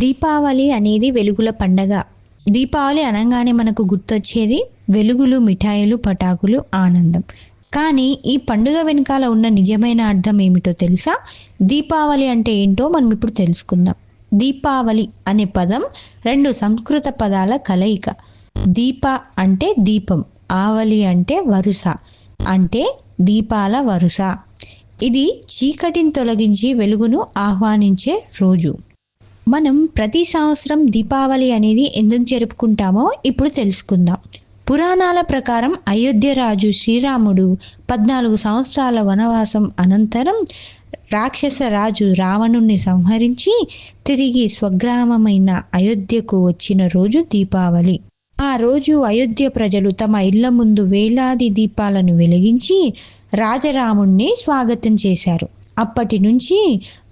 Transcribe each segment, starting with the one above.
దీపావళి అనేది వెలుగుల పండగ. దీపావళి అనగానే మనకు గుర్తొచ్చేది వెలుగులు మిఠాయిలు పటాకులు ఆనందం. కానీ ఈ పండుగ వెనకాల ఉన్న నిజమైన అర్థం ఏమిటో తెలుసా? దీపావళి అంటే ఏంటో మనం ఇప్పుడు తెలుసుకుందాం. దీపావళి అనే పదం రెండు సంస్కృత పదాల కలయిక. దీప అంటే దీపం ఆవలి అంటే వరుస అంటే దీపాల వరుస. ఇది చీకటిని తొలగించి వెలుగును ఆహ్వానించే రోజు. మనం ప్రతి సంవత్సరం దీపావళి అనేది ఎందుకు జరుపుకుంటామో ఇప్పుడు తెలుసుకుందాం. పురాణాల ప్రకారం అయోధ్య రాజు శ్రీరాముడు పద్నాలుగు సంవత్సరాల వనవాసం అనంతరం రాక్షస రాజు రావణుణ్ణి సంహరించి తిరిగి స్వగ్రామమైన అయోధ్యకు వచ్చిన రోజు దీపావళి. ఆ రోజు అయోధ్య ప్రజలు తమ ఇళ్ళ ముందు వేలాది దీపాలను వెలిగించి రాజరాముణ్ణి స్వాగతం చేశారు. అప్పటి నుంచి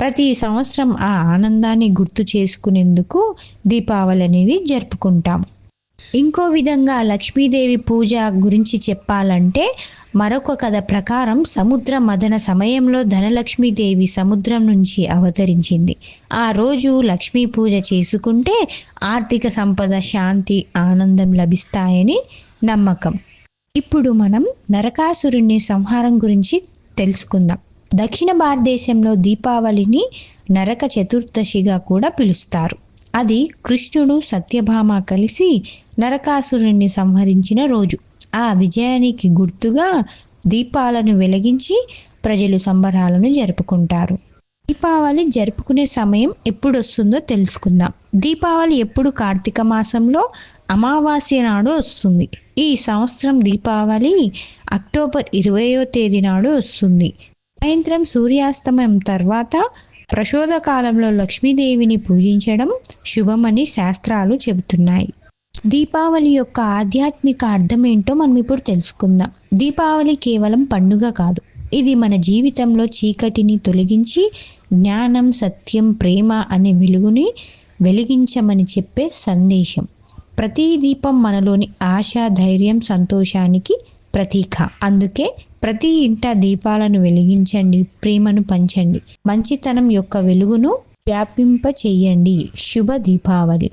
ప్రతి సంవత్సరం ఆ ఆనందాన్ని గుర్తు చేసుకునేందుకు దీపావళి అనేది జరుపుకుంటాం. ఇంకో విధంగా లక్ష్మీదేవి పూజ గురించి చెప్పాలంటే మరొక కథ ప్రకారం సముద్ర మదన సమయంలో ధనలక్ష్మీదేవి సముద్రం నుంచి అవతరించింది. ఆ రోజు లక్ష్మీ పూజ చేసుకుంటే ఆర్థిక సంపద శాంతి ఆనందం లభిస్తాయని నమ్మకం. ఇప్పుడు మనం నరకాసురుని సంహారం గురించి తెలుసుకుందాం. దక్షిణ భారతదేశంలో దీపావళిని నరక చతుర్దశిగా కూడా పిలుస్తారు. అది కృష్ణుడు సత్యభామ కలిసి నరకాసురుణ్ణి సంహరించిన రోజు. ఆ విజయానికి గుర్తుగా దీపాలను వెలిగించి ప్రజలు సంబరాలను జరుపుకుంటారు. దీపావళి జరుపుకునే సమయం ఎప్పుడు వస్తుందో తెలుసుకుందాం. దీపావళి ఎప్పుడు కార్తీక మాసంలో అమావాస్య నాడు వస్తుంది. ఈ సంవత్సరం దీపావళి అక్టోబర్ ఇరవయో తేదీ నాడు వస్తుంది. సాయంత్రం సూర్యాస్తమయం తర్వాత ప్రశోధ కాలంలో లక్ష్మీదేవిని పూజించడం శుభమని శాస్త్రాలు చెబుతున్నాయి. దీపావళి యొక్క ఆధ్యాత్మిక అర్థం ఏంటో మనం ఇప్పుడు తెలుసుకుందాం. దీపావళి కేవలం పండుగ కాదు. ఇది మన జీవితంలో చీకటిని తొలగించి జ్ఞానం సత్యం ప్రేమ అనే వెలుగుని వెలిగించమని చెప్పే సందేశం. ప్రతి దీపం మనలోని ఆశ ధైర్యం సంతోషానికి ప్రతీక. అందుకే ప్రతి ఇంట దీపాలను వెలిగించండి ప్రేమను పంచండి. మంచితనం యొక్క వెలుగును వ్యాపింప చెయ్యండి శుభ దీపావళి.